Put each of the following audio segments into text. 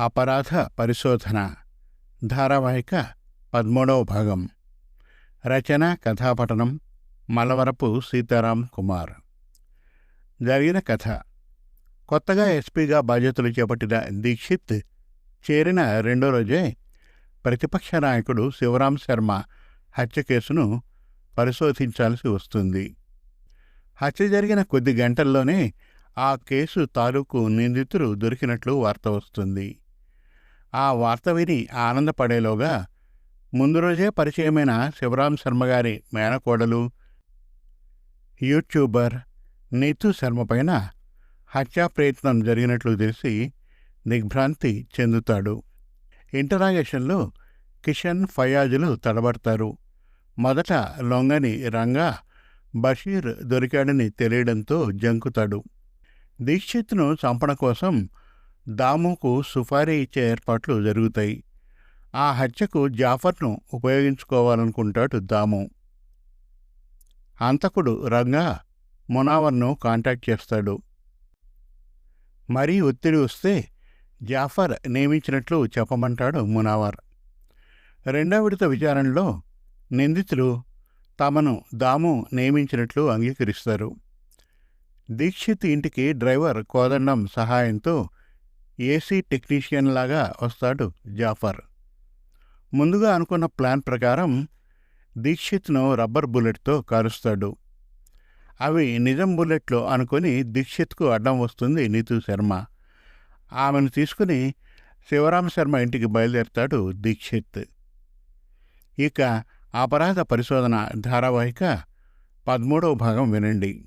అపరాధ పరిశోధన ధారావాహిక పదమూడవ భాగం. రచన కథాపఠనం మలవరపు సీతారాం కుమార్. జరిగిన కథ. కొత్తగా ఎస్పీగా బాధ్యతలు చేపట్టిన దీక్షిత్ చేరిన రెండో రోజే ప్రతిపక్ష నాయకుడు శివరాం శర్మ హత్య కేసును పరిశోధించాల్సి వస్తుంది. హత్య జరిగిన కొద్ది గంటల్లోనే ఆ కేసు తాలూకు నిందితులు దొరికినట్లు వార్త వస్తుంది. ఆ వార్త విని ఆనందపడేలోగా ముందు రోజే పరిచయమైన శివరాం శర్మగారి మేనకోడలు యూట్యూబర్ నీతు శర్మ పైన హత్యా ప్రయత్నం జరిగినట్లు తెలిసి దిగ్భ్రాంతి చెందుతాడు. ఇంటరాగేషన్లో కిషన్ ఫయాజులు తడబడతారు. మొదట లొంగని రంగా బషీర్ దొరికాడని తెలియడంతో జంకుతాడు. దీక్షిత్ను చంపడం కోసం దాముకు సుఫారీ ఇచ్చే ఏర్పాట్లు జరుగుతాయి. ఆ హత్యకు జాఫర్ను ఉపయోగించుకోవాలనుకుంటాడు దాము. హంతకుడు రంగా మునావర్ను కాంటాక్ట్ చేస్తాడు. మరీ ఒత్తిడి వస్తే జాఫర్ నియమించినట్లు చెప్పమంటాడు మునావర్. రెండో విడత విచారణలో నిందితులు తమను దాము నియమించినట్లు అంగీకరిస్తారు. దీక్షిత్ ఇంటికి డ్రైవర్ కోదండం సహాయంతో ఏసీ టెక్నీషియన్ లాగా వస్తాడు జాఫర్. ముందుగా అనుకున్న ప్లాన్ ప్రకారం దీక్షిత్ను రబ్బర్ బుల్లెట్తో కారుస్తాడు. అవి నిజం బుల్లెట్లు అనుకుని దీక్షిత్కు అడ్డం వస్తుంది నీతు శర్మ. ఆమెను తీసుకుని శివరామ శర్మ ఇంటికి బయలుదేరతాడు దీక్షిత్. ఇక అపరాధ పరిశోధన ధారావాహిక పదమూడవ భాగం వినండి.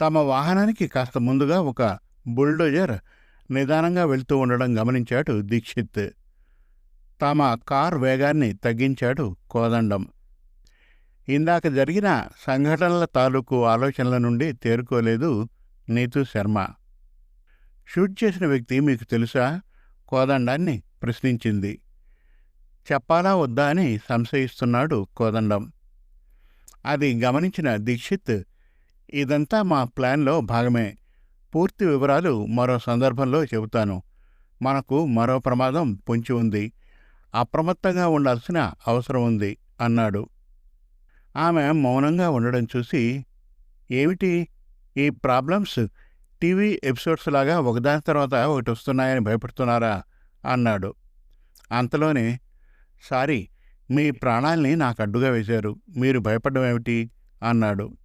తమ వాహనానికి కాస్త ముందుగా ఒక బుల్డోజర్ నిదానంగా వెళ్తూ ఉండడం గమనించాడు దీక్షిత్. తమ కార్ వేగాన్ని తగ్గించాడు కోదండం. ఇందాక జరిగిన సంఘటనల తాలూకు ఆలోచనల నుండి తేరుకోలేదు నీతు శర్మ. షూట్ చేసిన వ్యక్తి మీకు తెలుసా? కోదండాన్ని ప్రశ్నించింది. చెప్పాలా వద్దా అని సంశయిస్తున్నాడు కోదండం. అది గమనించిన దీక్షిత్ ఇదంతా మా ప్లాన్లో భాగమే. పూర్తి వివరాలు మరో సందర్భంలో చెబుతాను. మనకు మరో ప్రమాదం పొంచి ఉంది. అప్రమత్తంగా ఉండాల్సిన అవసరం ఉంది అన్నాడు. ఆమె మౌనంగా ఉండడం చూసి ఏమిటి? ఈ ప్రాబ్లమ్స్ టీవీ ఎపిసోడ్స్ లాగా ఒకదాని తర్వాత ఒకటి వస్తున్నాయని భయపడుతున్నారా? అన్నాడు. అంతలోనే సారీ మీ ప్రాణాల్ని నాకు అడ్డుగా వేశారు. మీరు భయపడడం ఏమిటి? అన్నాడు.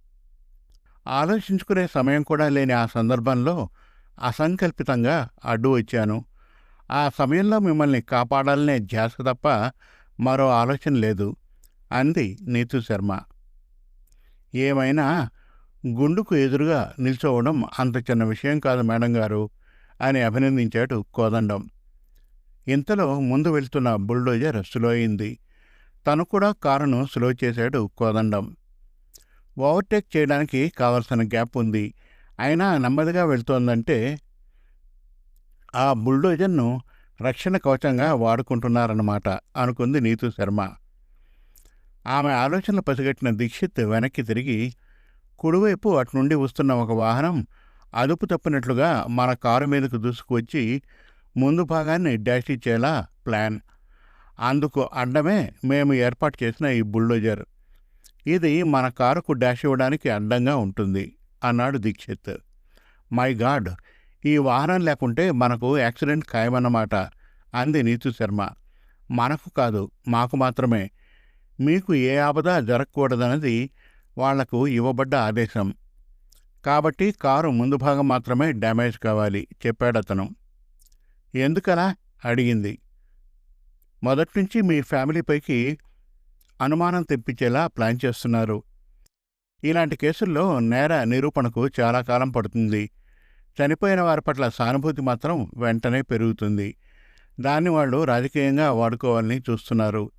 ఆలోచించుకునే సమయం కూడా లేని ఆ సందర్భంలో అసంకల్పితంగా అడ్డు వచ్చాను. ఆ సమయంలో మిమ్మల్ని కాపాడాలనే ధ్యాస తప్ప మరో ఆలోచన లేదు అంది నీతు శర్మ. ఏమైనా గుండుకు ఎదురుగా నిల్చోవడం అంత చిన్న విషయం కాదు మేడం గారు అని అభినందించాడు కోదండం. ఇంతలో ముందు వెళ్తున్న బుల్డోజర్ స్లో అయింది. తను కూడా కారును స్లో చేశాడు కోదండం. ఓవర్టేక్ చేయడానికి కావలసిన గ్యాప్ ఉంది. అయినా నెమ్మదిగా వెళ్తోందంటే ఆ బుల్డోజర్ను రక్షణ కవచంగా వాడుకుంటున్నారన్నమాట అనుకుంది నీతు శర్మ. ఆమె ఆలోచనలు పసిగట్టిన దీక్షిత్ వెనక్కి తిరిగి కుడివైపు అటునుండి వస్తున్న ఒక వాహనం అదుపు తప్పినట్లుగా మన కారు మీదకు దూసుకువచ్చి ముందు భాగాన్ని డాష్ ఇచ్చేలా ప్లాన్. అందుకు అడ్డమే మేము ఏర్పాటు చేసిన ఈ బుల్డోజర్. ఇది మన కారుకు డాష్ ఇవ్వడానికి అడ్డంగా ఉంటుంది అన్నాడు దీక్షిత్. మై గాడ్ ఈ వాహనం లేకుంటే మనకు యాక్సిడెంట్ ఖాయమన్నమాట అంది నీతు శర్మ. మనకు కాదు మాకు మాత్రమే. మీకు ఏ ఆపద జరగకూడదన్నది వాళ్ళకు ఇవ్వబడ్డ ఆదేశం. కాబట్టి కారు ముందు భాగం మాత్రమే డ్యామేజ్ కావాలి చెప్పాడతను. ఎందుకలా? అడిగింది. మొదట్నుంచి మీ ఫ్యామిలీపైకి అనుమానం తెప్పించేలా ప్లాన్ చేస్తున్నారు. ఇలాంటి కేసుల్లో నేర నిరూపణకు చాలా కాలం పడుతుంది. చనిపోయిన వారి పట్ల సానుభూతి మాత్రం వెంటనే పెరుగుతుంది. దాన్ని వాళ్ళు రాజకీయంగా వాడుకోవాలని చూస్తున్నారు.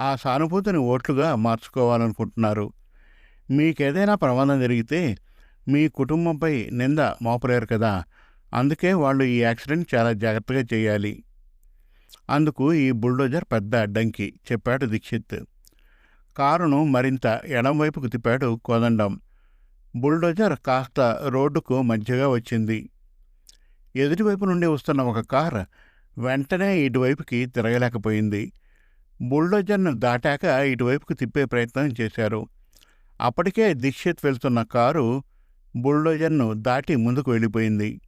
ఆ సానుభూతిని ఓట్లుగా మార్చుకోవాలనుకుంటున్నారు. మీకేదైనా ప్రమాదం జరిగితే మీ కుటుంబంపై నింద మోపలేరు కదా. అందుకే వాళ్ళు ఈ యాక్సిడెంట్ చాలా జాగ్రత్తగా చేయాలి. అందుకు ఈ బుల్డోజర్ పెద్ద అడ్డంకి చెప్పాడు దీక్షిత్. కారును మరింత ఎడంవైపుకు తిప్పాడు కోదండం. బుల్డోజర్ కాస్త రోడ్డుకు మధ్యగా వచ్చింది. ఎదుటివైపు నుండి వస్తున్న ఒక కార్ వెంటనే ఇటువైపుకి తిరగలేకపోయింది. బుల్డోజర్ను దాటాక ఇటువైపుకు తిప్పే ప్రయత్నం చేశారు. అప్పటికే దీక్షిత్ వెళ్తున్న కారు బుల్డోజర్ను దాటి ముందుకు వెళ్ళిపోయింది.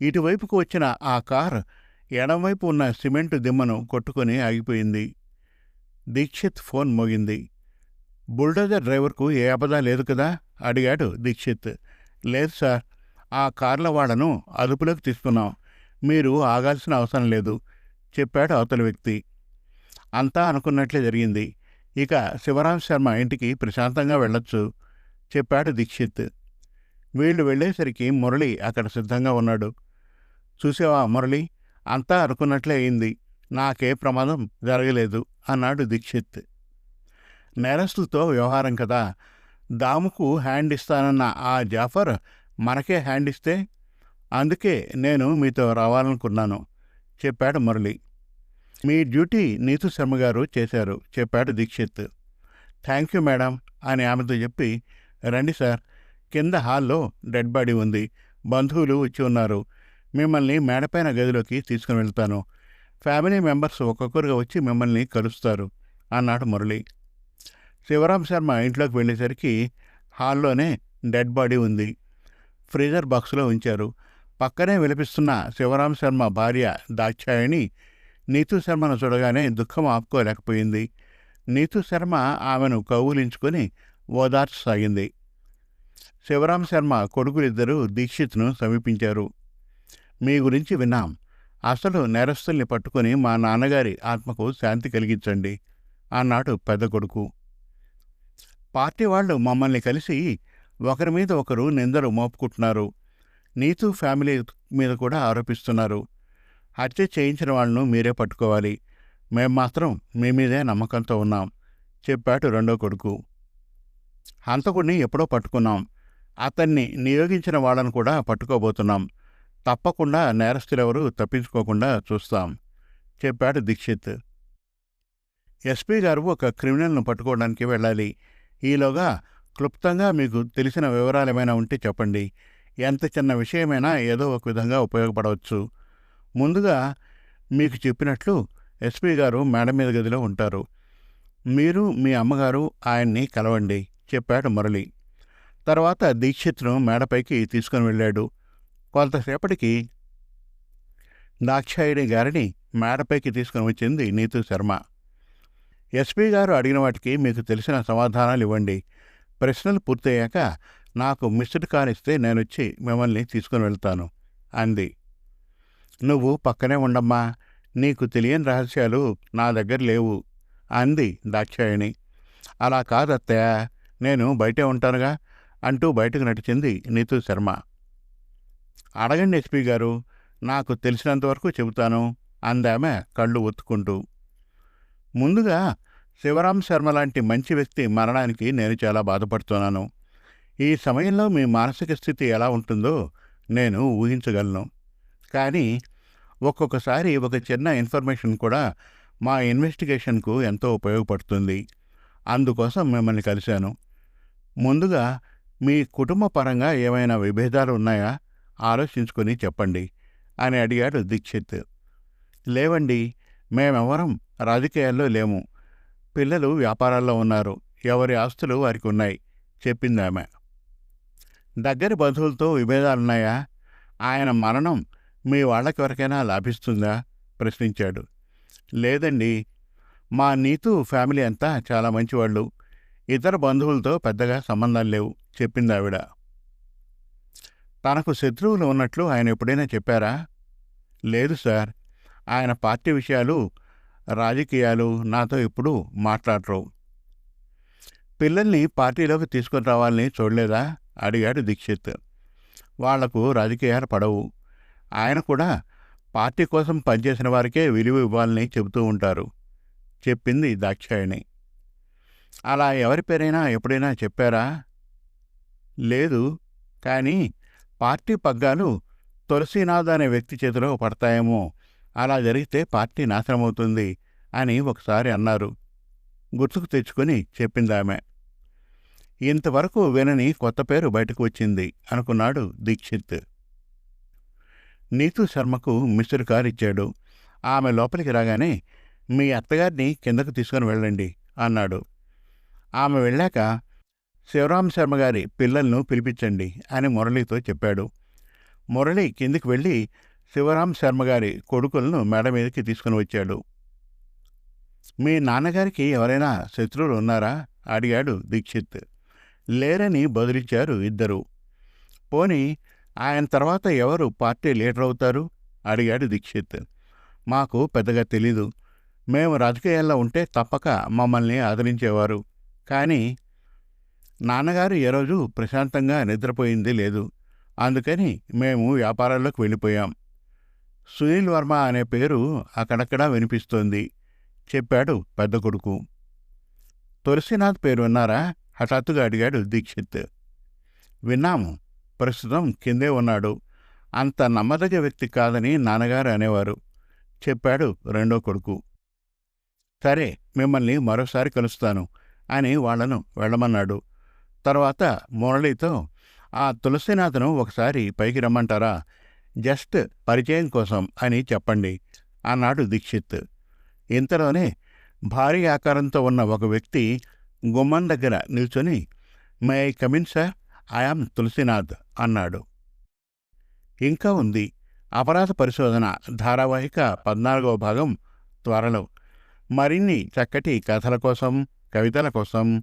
ఇటువైపుకు వచ్చిన ఆ కార్ ఎడంవైపు ఉన్న సిమెంటు దిమ్మను కొట్టుకొని ఆగిపోయింది. దీక్షిత్ ఫోన్ మోగింది. బుల్డోజర్ డ్రైవర్కు ఏ అబద్ధ లేదు కదా? అడిగాడు దీక్షిత్. లేదు సార్ ఆ కార్ల వాడను అదుపులోకి తీసుకున్నాం. మీరు ఆగాల్సిన అవసరం లేదు చెప్పాడు అవతల వ్యక్తి. అంతా అనుకున్నట్లే జరిగింది. ఇక శివరాం శర్మ ఇంటికి ప్రశాంతంగా వెళ్ళొచ్చు చెప్పాడు దీక్షిత్. వీళ్ళు వెళ్ళేసరికి మురళి అక్కడ సిద్ధంగా ఉన్నాడు. చూసావా మురళి? అంతా అనుకున్నట్లే అయింది. నాకే ప్రమాదం జరగలేదు అన్నాడు దీక్షిత్. నేరస్తులతో వ్యవహారం కదా దాముకు హ్యాండ్ ఇస్తానన్న ఆ జాఫర్ మనకే హ్యాండ్ ఇస్తే అందుకే నేను మీతో రావాలనుకున్నాను చెప్పాడు మురళి. మీ డ్యూటీ నీతు శర్మ గారు చేశారు చెప్పాడు దీక్షిత్. థ్యాంక్ యూ మేడం అని ఆమెతో చెప్పి రండి సార్ కింద హాల్లో డెడ్ బాడీ ఉంది బంధువులు వచ్చి ఉన్నారు మిమ్మల్ని మేడపైన గదిలోకి తీసుకుని వెళ్తాను ఫ్యామిలీ మెంబర్స్ ఒక్కొక్కరుగా వచ్చి మిమ్మల్ని కలుస్తారు. అన్నాడు మురళి. శివరాం శర్మ ఇంట్లోకి వెళ్ళేసరికి హాల్లోనే డెడ్ బాడీ ఉంది. ఫ్రీజర్ బాక్స్లో ఉంచారు. పక్కనే విలపిస్తున్న శివరాం శర్మ భార్య దాక్షాయణి నీతు శర్మను చూడగానే దుఃఖం ఆపుకోలేకపోయింది. నీతు శర్మ ఆమెను కౌగులించుకొని ఓదార్చసాగింది. శివరాం శర్మ కొడుకులిద్దరూ దీక్షిత్ను సమీపించారు. మీ గురించి విన్నాం. అసలు నేరస్తుల్ని పట్టుకుని మా నాన్నగారి ఆత్మకు శాంతి కలిగించండి అన్నాడు పెద్ద కొడుకు. పార్టీ వాళ్ళు మమ్మల్ని కలిసి ఒకరి మీద ఒకరు నిందలు మోపుకుంటున్నారు. నీతు ఫ్యామిలీ మీద కూడా ఆరోపిస్తున్నారు. హత్య చేయించిన వాళ్ళను మీరే పట్టుకోవాలి. మేం మాత్రం మీ మీదే నమ్మకంతో ఉన్నాం చెప్పాడు రెండో కొడుకు. హంతకుడిని ఎప్పుడో పట్టుకున్నాం. అతన్ని నియోగించిన వాళ్ళను కూడా పట్టుకోబోతున్నాం. తప్పకుండా నేరస్తులెవరూ తప్పించుకోకుండా చూస్తాం చెప్పాడు దీక్షిత్. ఎస్పీ గారు ఒక క్రిమినల్ను పట్టుకోవడానికి వెళ్ళాలి. ఈలోగా క్లుప్తంగా మీకు తెలిసిన వివరాలు ఏమైనా ఉంటే చెప్పండి. ఎంత చిన్న విషయమైనా ఏదో ఒక విధంగా ఉపయోగపడవచ్చు. ముందుగా మీకు చెప్పినట్లు ఎస్పీ గారు మేడ మీద గదిలో ఉంటారు. మీరు మీ అమ్మగారు ఆయన్ని కలవండి చెప్పాడు మురళి. తర్వాత దీక్షిత్ను మేడపైకి తీసుకుని వెళ్ళాడు. కొంతసేపటికి దాక్షాయిని గారిని మేడపైకి తీసుకుని వచ్చింది నీతు శర్మ. ఎస్పీ గారు అడిగిన వాటికి మీకు తెలిసిన సమాధానాలు ఇవ్వండి. ప్రశ్నలు పూర్తయ్యాక నాకు మిస్డ్ కాల్ ఇస్తే నేనొచ్చి మిమ్మల్ని తీసుకుని వెళ్తాను అంది. నువ్వు పక్కనే ఉండమ్మా నీకు తెలియని రహస్యాలు నా దగ్గర లేవు అంది దాక్షాయణి అలా కాదత్తయ్య నేను బయటే ఉంటానుగా అంటూ బయటకు నటించింది నీతు శర్మ. అడగండి ఎస్పీ గారు నాకు తెలిసినంతవరకు చెబుతాను అందామె కళ్ళు ఒత్తుకుంటూ. ముందుగా శివరాం శర్మ లాంటి మంచి వ్యక్తి మరణానికి నేను చాలా బాధపడుతున్నాను. ఈ సమయంలో మీ మానసిక స్థితి ఎలా ఉంటుందో నేను ఊహించగలను. కానీ ఒక్కొక్కసారి ఒక చిన్న ఇన్ఫర్మేషన్ కూడా మా ఇన్వెస్టిగేషన్కు ఎంతో ఉపయోగపడుతుంది. అందుకోసం మిమ్మల్ని కలిశాను. ముందుగా మీ కుటుంబ పరంగా ఏమైనా విభేదాలు ఉన్నాయా? ఆలోచించుకొని చెప్పండి అని అడిగాడు దీక్షిత్. లేవండి మేమెవరం రాజకీయాల్లో లేము. పిల్లలు వ్యాపారాల్లో ఉన్నారు. ఎవరి ఆస్తులు వారికి ఉన్నాయి చెప్పింది ఆమె. దగ్గరి బంధువులతో విభేదాలున్నాయా? ఆయన మరణం మీ వాళ్ళకెవరికైనా లాభిస్తుందా? ప్రశ్నించాడు. లేదండి మా నీతు ఫ్యామిలీ అంతా చాలా మంచివాళ్ళు. ఇతర బంధువులతో పెద్దగా సంబంధాలు లేవు చెప్పింది ఆవిడ తనకు శత్రువులు ఉన్నట్లు ఆయన ఎప్పుడైనా చెప్పారా? లేదు సార్. ఆయన పార్టీ విషయాలు రాజకీయాలు నాతో ఇప్పుడు మాట్లాడరు. పిల్లల్ని పార్టీలోకి తీసుకుని రావాలని చూడలేదా? అడిగాడు దీక్షిత్. వాళ్ళకు రాజకీయాలు పడవు. ఆయన కూడా పార్టీ కోసం పనిచేసిన వారికే విలువ ఇవ్వాలని చెబుతూ ఉంటారు చెప్పింది దాక్షాయణి. అలా ఎవరి పేరైనా ఎప్పుడైనా చెప్పారా? లేదు కానీ పార్టీ పగ్గాలు తులసీనాథ్ అనే వ్యక్తి చేతిలో పడతాయేమో. అలా జరిగితే పార్టీ నాశనమవుతుంది అని ఒకసారి అన్నారు. గుర్తుకు తెచ్చుకొని చెప్పిందామె. ఇంతవరకు వినని కొత్త పేరు బయటకు వచ్చింది అనుకున్నాడు దీక్షిత్. నీతు శర్మకు మిస్టర్ కార్ ఇచ్చాడు. ఆమె లోపలికి రాగానే మీ అత్తగారిని కిందకు తీసుకుని వెళ్ళండి అన్నాడు. ఆమె వెళ్ళాక శివరాం శర్మ గారి పిల్లలను పిలిపించండి అని మురళితో చెప్పాడు. మురళి కిందికి వెళ్ళి శివరాం శర్మ గారి కొడుకులను మేడ మీదకి తీసుకుని వచ్చాడు. మీ నాన్నగారికి ఎవరైనా శత్రువులు ఉన్నారా? అడిగాడు దీక్షిత్. లేరని బదులిచ్చారు ఇద్దరు. పోని ఆయన తర్వాత ఎవరు పార్టీ లీడర్ అవుతారు? అడిగాడు దీక్షిత్. మాకు పెద్దగా తెలీదు. మేము రాజకీయాల్లో ఉంటే తప్పక మమ్మల్ని ఆదరించేవారు. కానీ నాన్నగారు ఏ రోజు ప్రశాంతంగా నిద్రపోయింది లేదు. అందుకని మేము వ్యాపారాల్లోకి వెళ్ళిపోయాం. సునీల్ వర్మ అనే పేరు అక్కడక్కడా వినిపిస్తోంది. చెప్పాడు పెద్ద కొడుకు. తులసినాథ్ పేరు విన్నారా? హఠాత్తుగా అడిగాడు దీక్షిత్. విన్నాము. ప్రస్తుతం కిందే ఉన్నాడు. అంత నమ్మదగ వ్యక్తి కాదని నాన్నగారు అనేవారు. చెప్పాడు రెండో కొడుకు. సరే మిమ్మల్ని మరోసారి కలుస్తాను అని వాళ్ళను వెళ్ళమన్నాడు. తర్వాత మురళితో ఆ తులసినాథను ఒకసారి పైకి రమ్మంటారా? జస్ట్ పరిచయం కోసం అని చెప్పండి అన్నాడు దీక్షిత్. ఇంతలోనే భారీ ఆకారంతో ఉన్న ఒక వ్యక్తి గుమ్మం దగ్గర నిల్చొని may I come in sir. I am Tulasinath అన్నాడు. ఇంకా ఉంది. అపరాధ పరిశోధన ధారావాహిక పద్నాలుగవ భాగం త్వరలో. మరిన్ని చక్కటి కథల కోసం కవితల కోసం